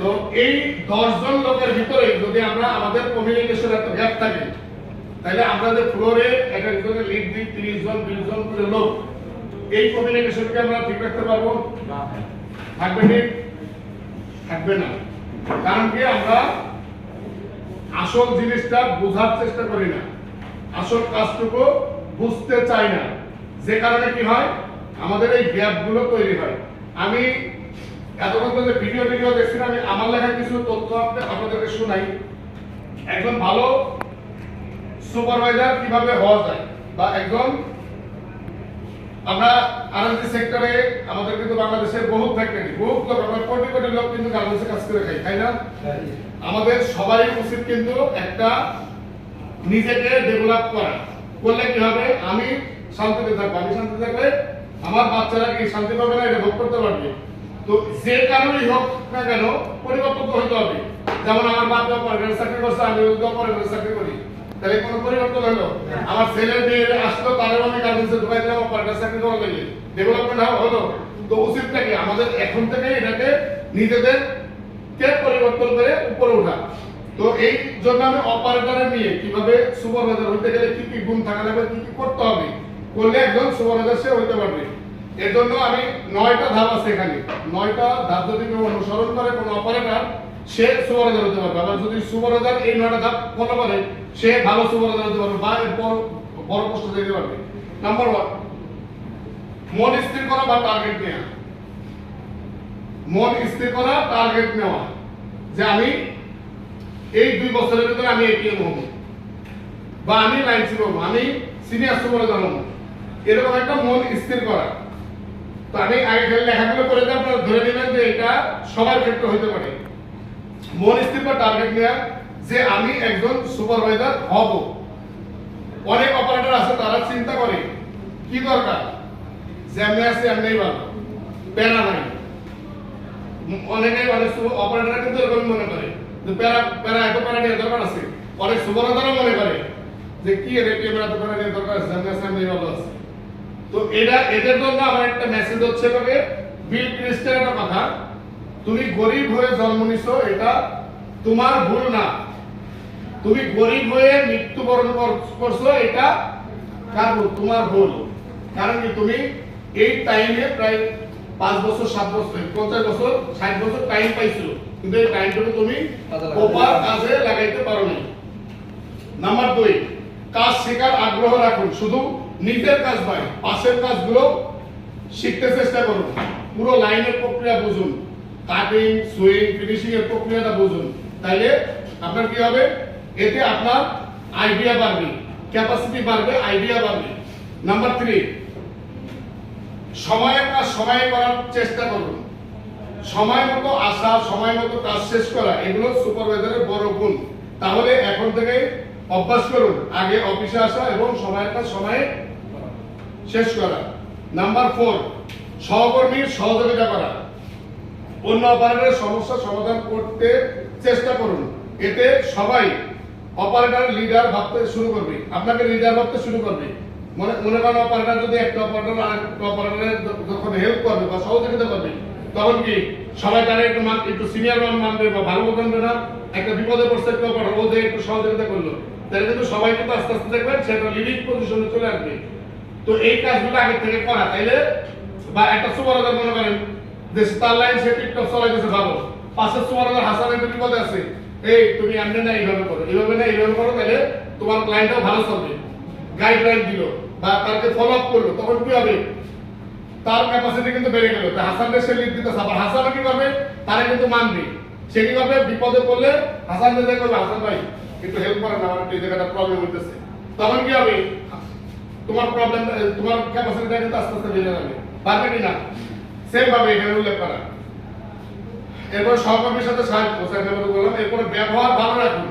তো এই দশজন লোকের ভিতরে যদি আমরা আমাদের কমিউনিকেশন একটা গ্যাপ থাকে তাহলে আমরা যে ফ্লোরে লিড দিই জন বিশ জন করে লোক এই কমিউনিকেশনকে আমরা ঠিক রাখতে পারব থাকবে ঠিক থাকবে না কারণ কি আমরা আসল জিনিসটা বোঝার চেষ্টা করি না আসল কাজটুকু বুঝতে চাই না যে কারণে কি হয় আমাদের এই গ্যাপগুলো তৈরি হয়। আমি এতক্ষণ ভিডিও ভিডিও দেখছি না, আমি আমার লেখা কিছু তথ্য আপনাদেরকে শোনাই। একজন ভালো সুপারভাইজার কীভাবে হওয়া যায় বা একজন আমরা আরএনজি সেক্টরে আমাদের কিন্তু বাংলাদেশের বহু ফ্যাক্টরি বহু আমরা কোটি কোটি লোক কিন্তু গার্মেন্টসে কাজ করে খাই তাই না? আমাদের সবারই উচিত কিন্তু একটা নিজেকে ডেভেলপ করা। করলে কি হবে? আমি শান্তিতে থাকব আমি শান্তি থাকলে আমার বাচ্চারা কি শান্তি পাবে না এটা ভোগ করতে পারবে? তো যে কারণেই হোক না কেন পরিবর্তন তো হইতে হবে। যেমন আমার বাপ অপারেটর চাকরি করছে আমি অপারেটর চাকরি করি। তাহলে কোনো পরিবর্তন হলো? আমার ছেলে মেয়ে আসলো তারও আমি গার্মেন্টসে ঢুকাই দিলাম অপারেটর চাকরি করা লাগে ডেভেলপমেন্ট হলো। তো উচিতটা কি? আমাদের এখন থেকে এটাকে নিজেদের কে পরিবর্তন করে উপরে ওঠা। তো এই জন্য আমি অপারেটরে নিয়ে কীভাবে সুপারভাইজার হইতে গেলে কি কি গুণ থাকা লাগবে কি কি করতে হবে করলে একজন সুপারভাইজার সে হইতে পারবে। এর জন্য আমি নয়টা ধাপ আছে এখানে। নয়টা ধাপ যদি কেউ অনুসরণ করে, কোনো অপারেটর, সে সুপারভাইজার হতে পারবে। আবার যদি সুপারভাইজার এই নয়টা ধাপ ফলো করে, সে ভালো সুপারভাইজার হতে পারবে বা বড় পোস্টে যেতে পারবে। নাম্বার ওয়ান মন স্থির করা বা টার্গেট নেওয়া। মন স্থির করা টার্গেট নেওয়া। যে আমি এই দুই বছরের ভিতরে আমি এটিএম হব। বা আমি লাইন ছিল আমি সিনিয়র সুপারভাইজার হব। এরকম একটা মন স্থির করা। তো আমি আগে লেখাগুলো করে দিয়ে আপনারা ধরে নেবেন যে এটা সবার ক্ষেত্রে হতে পারে। মন স্থির বা টার্গেট নেওয়া যে আমি একজন সুপারভাইজার হব। অনেক অপারেটর আছে, তারা চিন্তা করে, কি দরকার? যেমনি আছে এমনি ভালো। প্যারা নাই। অনেকে অনেক অপারেটর কিন্তু এরকম মনে করে। যে প্যারা প্যারা এত প্যারা নিয়ে দরকার আছে। অনেক সুপারভাইজারও মনে করে যে কি এর এটিএম এত প্যারা নিয়ে দরকার আছে এমনি ভালো আছে। তো এটা এদের জন্য আমার একটা মেসেজ হচ্ছে তবে বিল ক্রিস্টের একটা কথা। তুমি গরিব হয়ে জন্ম নিছো এটা তোমার ভুল না। তুমি গরিব হয়ে মৃত্যুবরণ করছ এটা কার ভুল? তোমার ভুল। কারণ কি? তুমি এই টাইমে প্রায় পাঁচ বছর সাত বছর পঞ্চাশ বছর ষাট বছর টাইম পাইছিল কিন্তু এই টাইমটুকু তুমি প্রপার কাজে লাগাইতে পারো নাই। নাম্বার দুই কাজ শেখার আগ্রহ রাখুন। শুধু নিজের কাজ নয় পাশের কাজগুলো শিখতে চেষ্টা করুন। পুরো লাইনের প্রক্রিয়া বুঝুন। কাটিং, সুইং, ফিনিশিং এর প্রক্রিয়াটা বুঝুন। তাইলে আপনার কি হবে? এতে আপনার আইডিয়া বাড়বে ক্যাপাসিটি বাড়বে আইডিয়া বাড়বে। নাম্বার থ্রি সময়ের কাজ সময়ে করার চেষ্টা করুন। সময় মতো আসা, সময় মতো কাজ শেষ করা, এগুলো সুপারভাইজারের বড় গুণ। তাহলে এখন থেকে অভ্যাস করুন, আগে অফিসে আসা এবং সময়ের কাজ সময়ে শেষ করা। নাম্বার ফোর সহকর্মীর সহযোগিতা করা। অন্য অপারেটরের সমস্যা সমাধান করতে চেষ্টা করুন। এতে সবাই অপারেটর লিডার ভাবতে শুরু করবে। আপনাকে লিডার ভাবতে শুরু করবে। মনে মনে করেন অপারেটর যদি একটা অপারেটর আরেকটা অপারেটরের যখন হেল্প করবে বা সহযোগিতা করবে, তখন কি সবাই তারা একটু মান, একটু সিনিয়র মান মানবে বা ভালো মানবে না? একটা বিপদে পড়ছে একটা অপারেটর ও যে একটু সহযোগিতা করল, তাহলে কিন্তু সবাই কিন্তু আস্তে আস্তে দেখবেন সেটা লিডিং পজিশনে চলে আসবে। তো এই কাজগুলো আগে থেকে করা, তাইলে বা একটা সুপারভাইজার মনে করেন যে তার লাইন সে টিকটক চালাইতেছে ভালো পাশের সুপারভাইজার হাসান একটু বিপদে আছে, এই তুমি এমনি না এইভাবে করো, এইভাবে না এইভাবে করো তাহলে তোমার ক্লায়েন্টটাও ভালো চলবে। গাইডলাইন দিল বা তাকে ফলো আপ করল, তখন কি হবে? তার ক্যাপাসিটি কিন্তু বেড়ে গেল। হাসানকে সে লিড দিতেছে, আবার হাসান কি করবে? তারা কিন্তু মানবে। সে কি করবে? বিপদে পড়লে হাসান করবে, হাসান ভাই, একটু হেল্প করেন, আমার একটু এই জায়গাটা প্রবলেম হইতেছে। তখন কি হবে? তোমার প্রবলেম তোমার ক্যাপাসিটিটা কিন্তু আস্তে আস্তে বেড়ে যাবে। পারবে কি না? সেম ভাবে এখানে উল্লেখ করা। এরপর সহকর্মীর সাথে সাহায্য সাহায্য বললাম, এরপরে ব্যবহার ভালো রাখুন।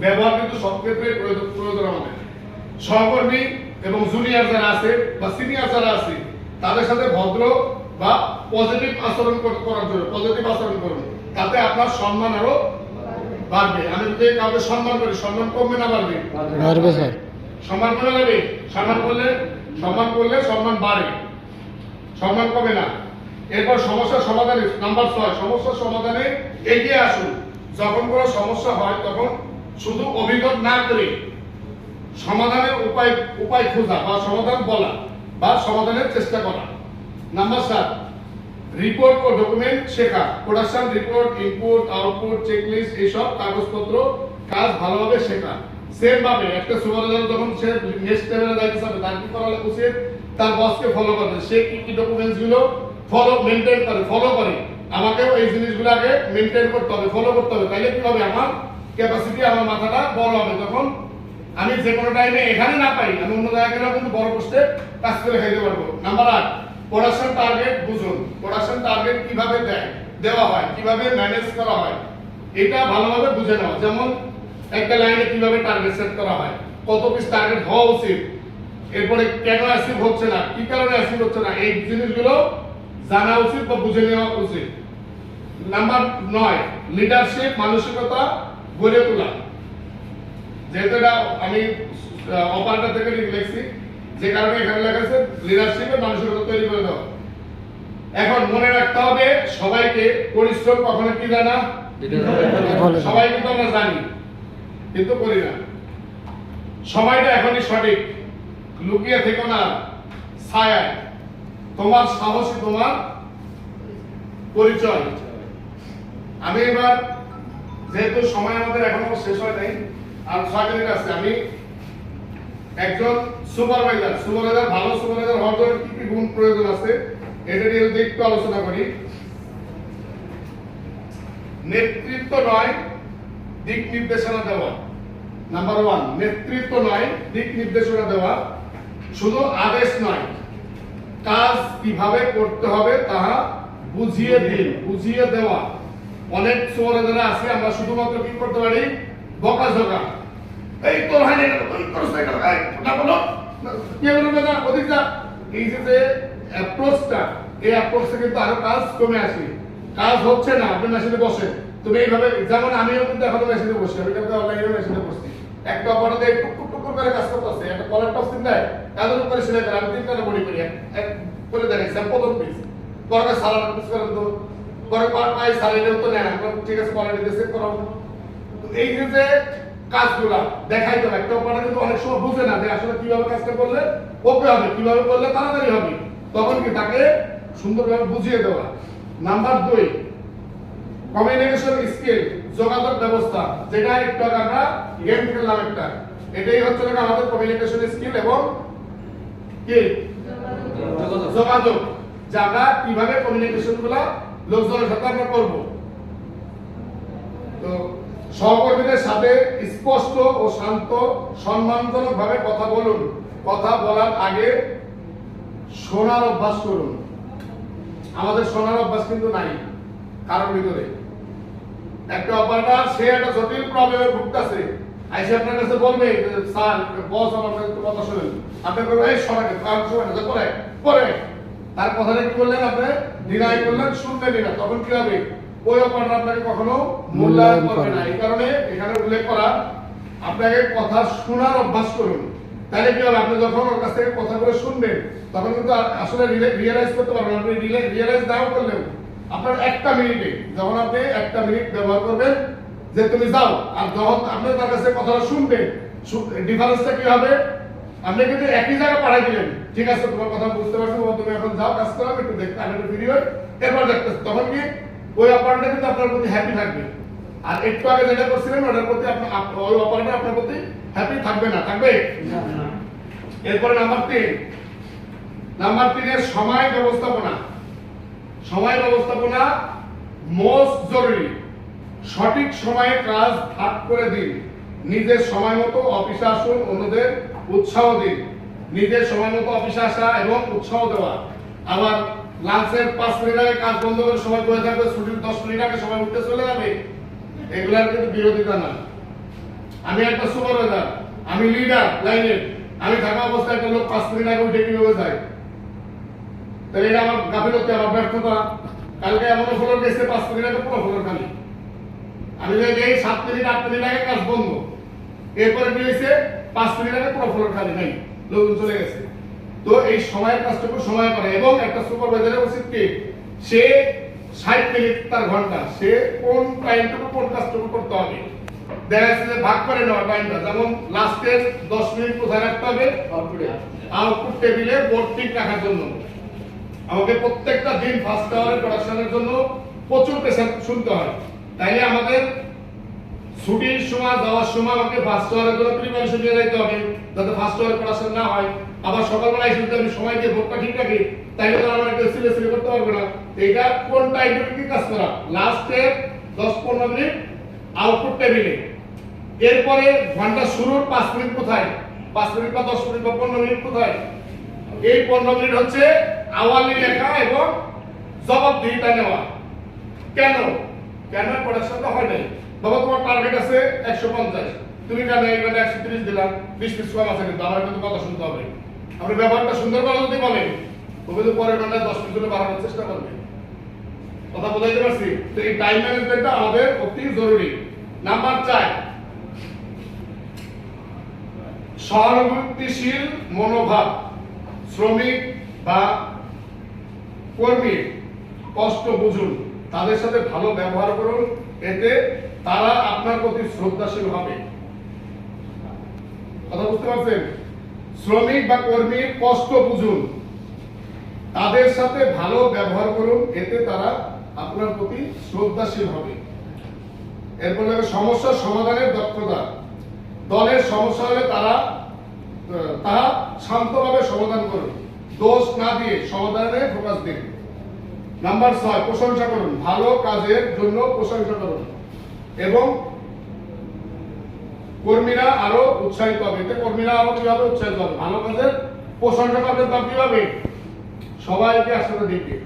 ব্যবহার কিন্তু সব ক্ষেত্রে প্রয়োজন আমাদের। সহকর্মী এবং জুনিয়র যারা আছে বা সিনিয়র যারা আছে, তাদের সাথে ভদ্র বা পজিটিভ আচরণ কর- করার জন্য পজিটিভ আচরণ করুন। তাতে আপনার সম্মান আরও বাড়বে। আমি যদি কাউকে সম্মান করি, সম্মান কমবে না বাড়বে? পারবে স্যার সম্মান করে যাবে সম্মান করলে সম্মান করলে সম্মান বাড়ে। সম্মান কমে না। এরপর সমস্যা সমাধানে নাম্বার ছয়, সমস্যা সমাধানে এগিয়ে আসুন। যখন কোনো সমস্যা হয়, তখন শুধু অভিযোগ না করে সমাধানের উপায় উপায় খোঁজা বা সমাধান বলা বা সমাধানের চেষ্টা করা। নাম্বার সাত রিপোর্ট ও ডকুমেন্ট শেখা production report input output checklist এইসব কাগজপত্র কাজ ভালোভাবে শেখা। সেম ভাবে, একটা সুপারভাইজার যখন সে নেক্সট লেভেলে যাইতে চাবে, তার কি করা উচিত তার বসকে ফলো করবে। সে কি কি ডকুমেন্টসগুলো ফলো মেনটেন করে ফলো করে, আমাকেও এই জিনিসগুলো আগে মেনটেন করতে হবে ফলো করতে হবে। তাইলে কি হবে? আমার ক্যাপাসিটি আমার মাথাটা বড় হবে। তখন আমি যে কোনো টাইমে এখানে না পাই, আমি অন্য জায়গায় গেলেও কিন্তু বড় পোস্টে কাজ করে খাইতে পারব। নাম্বার আট প্রোডাকশন টার্গেট বুঝুন। প্রোডাকশন টার্গেট কীভাবে দেয়, দেওয়া হয়, কীভাবে ম্যানেজ করা হয়, এটা ভালোভাবে বুঝে নেওয়া যেমন একটা লাইনে কীভাবে টার্গেট সেট করা হয়? কত পিস টার্গেট হওয়া উচিত? এরপরে কেন অ্যাসিভ হচ্ছে না? কি কারণে অ্যাসিভ হচ্ছে না? এই জিনিসগুলো জানা উচিত বা বুঝে নেওয়া উচিত। নাম্বার নয় লিডারশিপ মানসিকতা গড়ে তোলা। যেহেতু এটা আমি অপারেটর থেকে লিখছি যে কারণে এখানে লেখা আছে লিডারশিপের মানসিকতা তৈরি করে দাও। এখন মনে রাখতে হবে সবাইকে পরিশ্রম কখনো কি জানা? সবাই কিন্তু আমরা জানি। কিন্তু করি না। সময়টা এখনই সঠিক। লুকিয়ে থেকো না ছায়ায় তোমার সাহসী, তোমার পরিচয়। আমি এবার যেহেতু সময় আমাদের এখনও শেষ হয় নাই, আর ছয় মিনিট আছে, আমি একজন সুপারভাইজার সুপারভাইজার, ভালো সুপারভাইজার হওয়ার জন্য কি কি গুণ প্রয়োজন আছে, এটা নিয়ে যদি একটু আলোচনা করি। নেতৃত্ব নয় দিক নির্দেশনা দেওয়া নাম্বার ওয়ান নেতৃত্ব নয় দিক নির্দেশনা দেওয়া শুধু আদেশ নয় কাজ কীভাবে করতে হবে তাহা বুঝিয়ে দিন বুঝিয়ে দেওয়া অনেক সময় যারা আছে আমরা শুধুমাত্র কি করতে পারি বকা ঝকা এই তোর কেন? তুই করছ না কেন? এই, না বলো। কে বলবে না? ওদিক যা। এই যে যে অ্যাপ্রোচটা এই অ্যাপ্রোচটা কিন্তু আরও কাজ কমে আসে কাজ হচ্ছে না আপনি মেশিনে বসে তুমি এইভাবে, যেমন আমিও কিন্তু এখনও মেশিনে বসি, আমি কিন্তু অনলাইনে মেশিনে বসছি একটা অপরাধে টুক টুক টুক করে কাজ করতেছে, একটা কলার টপ চিন্তা এত করে সেলাই করে, আমি তিনটা বডি করি, এক- করে দেখাইছি আমি প্রথম পিস পরে সালাদ পিস করেন তো পরে পাই সালাইলেও তো নেয় না ঠিক আছে কোয়ালিটি দিয়েছে করো। এই যে কাজগুলা দেখাই তো একটা অপারেটর কিন্তু অনেক সময় বুঝে না যে আসলে কীভাবে কাজটা করলে ওকে হবে, কীভাবে করলে তাড়াতাড়ি হবে। তখন কি তাকে সুন্দরভাবে বুঝিয়ে দেওয়া। নাম্বার দুই কমিউনিকেশন স্কিল যোগাযোগ ব্যবস্থা যেটা একটু আমরা গেম খেললাম একটা। এটাই হচ্ছে না আমাদের কমিউনিকেশন স্কিল এবং কি? যোগাযোগ। যে আমরা কীভাবে কমিউনিকেশনগুলা লোকজনের সাথে আমরা করব। তো সহকর্মীদের সাথে স্পষ্ট ও শান্ত সম্মানজনক ভাবে কথা বলুন। কথা বলার আগে শোনার অভ্যাস করুন। আমাদের শোনার অভ্যাস কিন্তু নাই কারোর ভিতরে। একটা অপারেটর সে একটা জটিল প্রবলেমে ভুগতেছে। আইসে আপনার কাছে বলবে, স্যার বস আমার কাছে একটু কথা শুনেন। আপনি বলবেন, এই শোনাকে কারণ শোনেন না পরে তার কথাটা কি করলেন আপনি? ডিনাই করলেন শুনলেনই না তখন কি হবে? ওই অপারেটর আপনাকে কখনো মূল্যায়ন করবে না। এই কারণে এখানে উল্লেখ করা, আপনাকে কথা শোনার অভ্যাস করুন। তাহলে কি হবে? আপনি যখন ওর কাছ থেকে কথাগুলো শুনবেন, তখন কিন্তু আসলে রিয়েলাইজ করতে পারবেন আপনি রিয়েলাইজ নাও করলেন আপনার একটা মিনিটে যখন আপনি একটা মিনিট ব্যবহার করবেন যে তুমি যাও আর যখন আপনি তার কাছে কথাটা শুনবেন ডিফারেন্সটা কি হবে? আপনি কিন্তু একই জায়গায় পাঠাই দিলেন। ঠিক আছে তোমার কথা বুঝতে পারছি তুমি এখন যাও কাজ করো একটু দেখতে আমি একটু ভিডিও এরপর দেখতেছি। তখন কি? ওই অপারেটর কিন্তু আপনার প্রতি হ্যাপি থাকবে। আর একটু আগে যেটা করছিলেন ওটার প্রতি আপনি আপ- ওই অপারেটর আপনার প্রতি হ্যাপি থাকবে না। থাকবে? এরপরে নাম্বার তিন। নাম্বার তিনের সময় ব্যবস্থাপনা। সময় ব্যবস্থাপনা মোস্ট জরুরি। সঠিক সময়ে কাজ ভাগ করে দিন। নিজের সময় মতো অফিসে আসুন, অন্যদের উৎসাহ দিন। নিজের সময় মতো অফিসে আসা এবং উৎসাহ দেওয়া। আবার লাঞ্চের পাঁচ মিনিট আগে কাজ বন্ধ করে সময় করে থাকবে ছুটির দশ মিনিট আগে সময় উঠতে চলে যাবে। এগুলার কিন্তু বিরোধিতা না। আমি একটা সুপারভাইজার আমি লিডার লাইনের আমি থাকা অবস্থায় একটা লোক পাঁচ মিনিট আগে উঠে কীভাবে যায়? তাহলে এটা আমার গাফিলতি আমার ব্যর্থতা কালকে এমন ফ্লোর গেছে পাঁচ মিনিট আগে পুরো ফ্লোর খালি। আমি যদি এই সাত মিনিট আট মিনিট আগে কাজ বন্ধ। এরপরে হয়েছে? পাঁচ মিনিট আগে পুরো ফ্লোর খালি নাই। লোকজন চলে গেছে। তো এই সময়ের কাজটুকু সময় করে। এবং একটা সুপারভাইজারের উচিত কি? সে ষাট মিনিট তার ঘণ্টা। সে কোন টাইমটুকু কোন কাজটুকু করতে হবে? দেখা যাচ্ছে যে ভাগ করে নেওয়া টাইমটা। যেমন লাস্টের দশ মিনিট কোথায় রাখতে হবে। আউটপুট টেবিলে বোর্ড ঠিক রাখার জন্য। আমাকে প্রত্যেকটা দিন ফার্স্ট আওয়ারে প্রোডাকশনের জন্য প্রচুর পেশেন্ট শুনতে হয়। তাইলে আমাদের ছুটির সময়, যাওয়ার সময় আমাকে ফার্স্ট আওয়ারের জন্য প্রিপারেশন নিয়ে যাইতে হবে, যাতে ফার্স্ট আওয়ারে পড়াশোনা না হয়। আবার সকালবেলা এসে আমি সময় দিয়ে ভোটটা ঠিক রাখি, তাইলে তো আমার একটা সিলে সিলে করতে পারবে না। এইটা কোন টাইমে কি কাজ করা? লাস্টের দশ পনেরো মিনিট আউটপুট টেবিলে এরপরে ঘণ্টা শুরুর পাঁচ মিনিট কোথায়? পাঁচ মিনিট বা দশ মিনিট বা পনেরো মিনিট কোথায়? এই পনেরো মিনিট হচ্ছে আওয়ালি লেখা এবং জবাবদিহিতা নেওয়া। কেন? কেন পড়াশোনাটা হয় নাই? বাবা, তোমার টার্গেট আছে একশো পঞ্চাশ। তুমি কেন এইখানে একশো তিরিশ দিলাম, বিশ পিস কম আছে কিন্তু আমার কিন্তু কথা শুনতে হবে। আপনি ব্যাপারটা সুন্দর করে যদি বলেন, তবে তো পরের ঘন্টায় দশ মিনিট করে বাড়ানোর চেষ্টা করবে। কথা বোঝাইতে পারছি? তো এই টাইম ম্যানেজমেন্টটা আমাদের অতি জরুরি। নাম্বার চার, সহানুভূতিশীল মনোভাব, শ্রমিক বা কর্মীর কষ্ট বুঝুন, তাদের সাথে ভালো ব্যবহার করুন, এতে তারা আপনার প্রতি শ্রদ্ধাশীল হবে। কথা বুঝতে পারছেন? শ্রমিক বা কর্মীর কষ্ট বুঝুন, তাদের সাথে ভালো ব্যবহার করুন, এতে তারা আপনার প্রতি শ্রদ্ধাশীল হবে। এরপর হবে সমস্যার সমাধানের দক্ষতা। দলের সমস্যা হলে তারা তাহা শান্তভাবে সমাধান করুন। দোষ না দিয়ে সমাধানে ফোকাস দিন। নাম্বার ছয়, প্রশংসা করুন। ভালো কাজের জন্য প্রশংসা করুন। এবং কর্মীরা আরও উৎসাহিত হবে। এতে কর্মীরা আরও কীভাবে উৎসাহিত হবে? ভালো কাজের প্রশংসা করবে তা কীভাবে? সবাইকে আসলে দেখবে